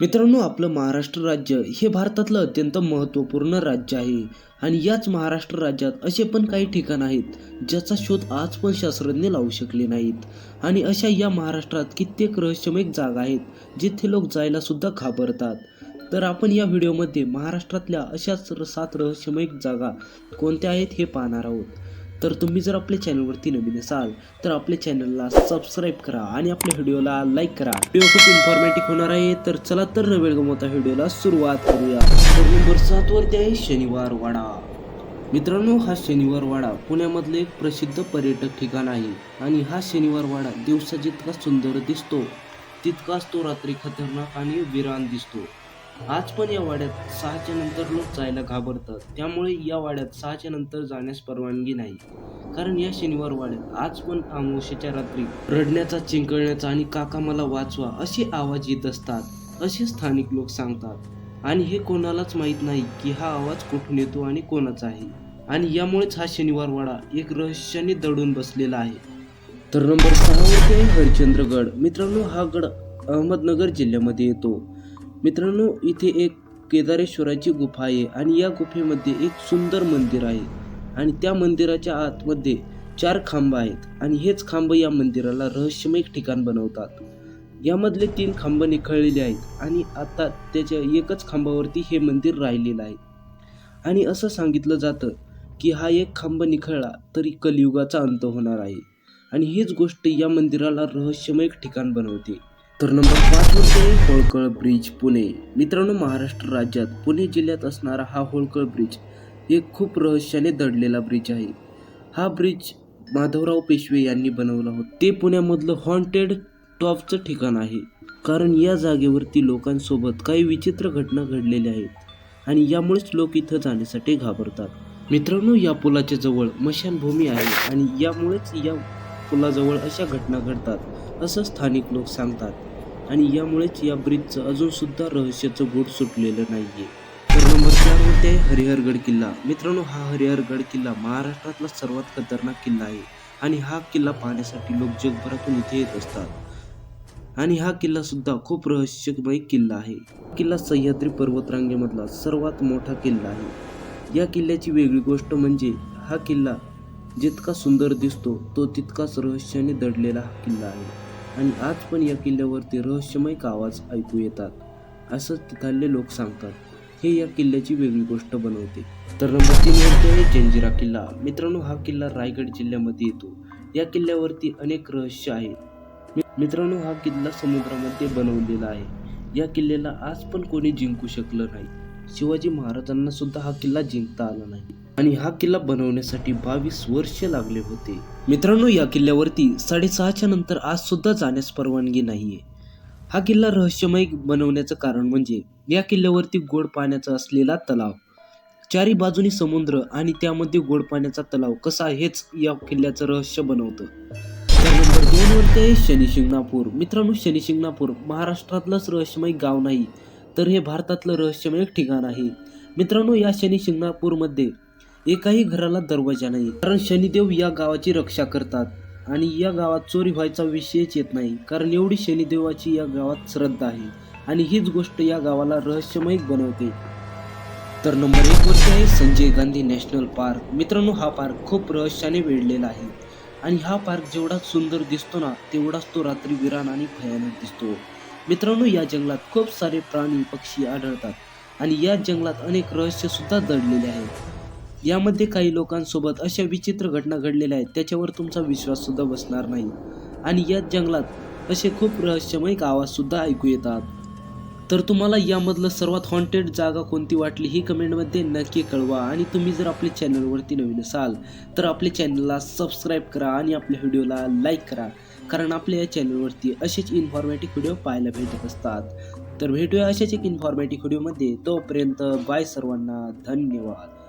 मित्रांनो आपलं महाराष्ट्र राज्य हे भारतातलं अत्यंत महत्त्वपूर्ण राज्य आहे. आणि याच महाराष्ट्र राज्यात असे पण काही ठिकाण आहेत ज्याचा शोध आज पण शास्त्रज्ञ लावू शकले नाहीत. आणि अशा या महाराष्ट्रात कित्येक रहस्यमय जागा आहेत जिथे लोक जायला सुद्धा घाबरतात. तर आपण या व्हिडिओमध्ये महाराष्ट्रातल्या अशाच सात रहस्यमय जागा कोणत्या आहेत हे पाहणार आहोत. तर तुम्ही जर आपल्या चॅनलवरती नवीन असाल तर आपल्या चॅनलला सबस्क्राईब करा आणि आपल्या व्हिडिओला लाईक करा. व्हिडिओ खूप इन्फॉर्मेटिव्ह होणार आहे तर चला तर न वेळ गमवता व्हिडिओला सुरुवात करूया. तर नंबर आहे शनिवार वाडा. मित्रांनो हा शनिवार वाडा पुण्यामधलं एक प्रसिद्ध पर्यटक ठिकाण आहे आणि हा शनिवार वाडा दिवसा जितका सुंदर दिसतो तितकाच तो रात्री खतरनाक आणि विरान दिसतो. आज पण या वाड्यात सहाच्या नंतर लोक जायला घाबरतात. त्यामुळे या वाड्यात सहाच्या नंतर जाण्यास परवानगी नाही. कारण या शनिवार वाड्यात आज पण अमावस्येच्या रात्री रडण्याचा चिंकळण्याचा आणि काका मला वाचवा असे आवाज येत असतात असे स्थानिक लोक सांगतात. आणि हे कोणालाच माहीत नाही की हा आवाज कुठून येतो आणि कोणाचा आहे. आणि यामुळेच हा शनिवार वाडा एक रहस्याने दडून बसलेला आहे. तर नंबर सहावरती आहे हरिश्चंद्रगड. मित्रांनो हा गड अहमदनगर जिल्ह्यामध्ये येतो. मित्रांनो इथे एक केदारेश्वराची गुफा आहे आणि या गुफेमध्ये एक सुंदर मंदिर आहे. आणि त्या मंदिराच्या आतमध्ये चार खांब आहेत आणि हेच खांब या मंदिराला रहस्यमय ठिकाण बनवतात. यामधले तीन खांब निखळलेले आहेत आणि आता त्याच्या एकच खांबावरती हे मंदिर राहिलेलं आहे. आणि असं सांगितलं जातं की हा एक खांब निखळला तरी कलियुगाचा अंत होणार आहे. आणि हीच गोष्ट या मंदिराला रहस्यमय ठिकाण बनवते. तर नंबर पाच वरती आहे होळकळ ब्रिज पुणे. मित्रांनो महाराष्ट्र राज्यात पुणे जिल्ह्यात असणारा हा होळकळ ब्रिज एक खूप रहस्याने दडलेला ब्रिज आहे. हा ब्रिज माधवराव पेशवे यांनी बनवला होता. ते पुण्यामधलं हॉन्टेड टॉपचं ठिकाण आहे. कारण या जागेवरती लोकांसोबत काही विचित्र घटना घडलेल्या आहेत आणि यामुळेच लोक इथं जाण्यासाठी घाबरतात. मित्रांनो या पुलाच्या जवळ मशानभूमी आहे आणि यामुळेच या पुलाजवळ अशा घटना घडतात असं स्थानिक लोक सांगतात. आणि यामुळेच या ब्रिजचं अजून सुद्धा रहस्याचं बोट सुटलेलं नाहीये. तर नंबर चार होते हरिहरगड किल्ला. मित्रांनो हा हरिहरगड किल्ला महाराष्ट्रातला सर्वात खतरनाक किल्ला आहे. आणि हा किल्ला पाहण्यासाठी लोक जगभरातून इथे येत असतात. आणि हा किल्ला सुद्धा खूप रहस्यमय किल्ला आहे. किल्ला सह्याद्री पर्वतरांगेमधला सर्वात मोठा किल्ला आहे. या किल्ल्याची वेगळी गोष्ट म्हणजे हा किल्ला जितका सुंदर दिसतो तो तितकाच रहस्याने दडलेला हा किल्ला आहे. आणि आज पण या किल्ल्यावरती रहस्यमय आवाज ऐकू येतात असं तिथले लोक सांगतात. हे या किल्ल्याची वेगळी गोष्ट बनवते. तर नंबर तीन आहे जंजिरा किल्ला. मित्रांनो हा किल्ला रायगड जिल्ह्यामध्ये येतो. या किल्ल्यावरती अनेक रहस्य आहेत मित्रांनो हा किल्ला समुद्रामध्ये बनवलेला आहे. या किल्ल्याला आज पण कोणी जिंकू शकलं नाही. शिवाजी महाराजांना सुद्धा हा किल्ला जिंकता आला नाही. आणि हा किल्ला बनवण्यासाठी बावीस वर्ष लागले होते. मित्रांनो या किल्ल्यावरती साडेसहाच्या नंतर आज सुद्धा जाण्यास परवानगी नाहीये. हा किल्ला रहस्यमय बनवण्याचं कारण म्हणजे या किल्ल्यावरती गोड पाण्याचा असलेला तलाव चारी बाजूनी समुद्र आणि त्यामध्ये गोड पाण्याचा तलाव कसा हेच या किल्ल्याचं रहस्य बनवतं. नंबर दोन वरती आहे शनिशिंगणापूर. मित्रांनो शनिशिंगणापूर महाराष्ट्रातलंच रहस्यमय गाव नाही तर हे भारतातलं रहस्यमय ठिकाण आहे. मित्रांनो या शनिशिंगणापूरमध्ये एकाही घराला दरवाजा नाही. कारण शनिदेव या गावाची रक्षा करतात आणि या गावात चोरी व्हायचा विषयच येत नाही. कारण एवढी शनिदेवाची या गावात श्रद्धा आहे आणि हीच गोष्ट या गावाला रहस्यमय बनवते. तर नंबर एक गोष्ट आहे संजय गांधी नॅशनल पार्क. मित्रांनो हा पार्क खूप रहस्याने वेढलेला आहे आणि हा पार्क जेवढा सुंदर दिसतो ना तेवढाच तो रात्री विरान आणि भयानक दिसतो. मित्रांनो या जंगलात खूप सारे प्राणी पक्षी आढळतात आणि या जंगलात अनेक रहस्य सुद्धा दडलेले आहेत. यामध्ये काही लोकांसोबत अशा विचित्र घटना घडलेल्या आहेत त्याच्यावर तुमचा विश्वाससुद्धा बसणार नाही. आणि या जंगलात असे खूप रहस्यमय आवाजसुद्धा ऐकू येतात. तर तुम्हाला यामधलं सर्वात हॉन्टेड जागा कोणती वाटली ही कमेंटमध्ये नक्की कळवा. आणि तुम्ही जर आपल्या चॅनलवरती नवीन असाल तर आपल्या चॅनलला सबस्क्राईब करा आणि आपल्या व्हिडिओला लाईक करा. कारण आपल्या या चॅनलवरती असेच इन्फॉर्मॅटिव्ह व्हिडिओ पाहायला भेटत असतात. तर भेटूया अशाच एक इन्फॉर्मॅटिव्ह व्हिडिओमध्ये. तोपर्यंत बाय सर्वांना धन्यवाद.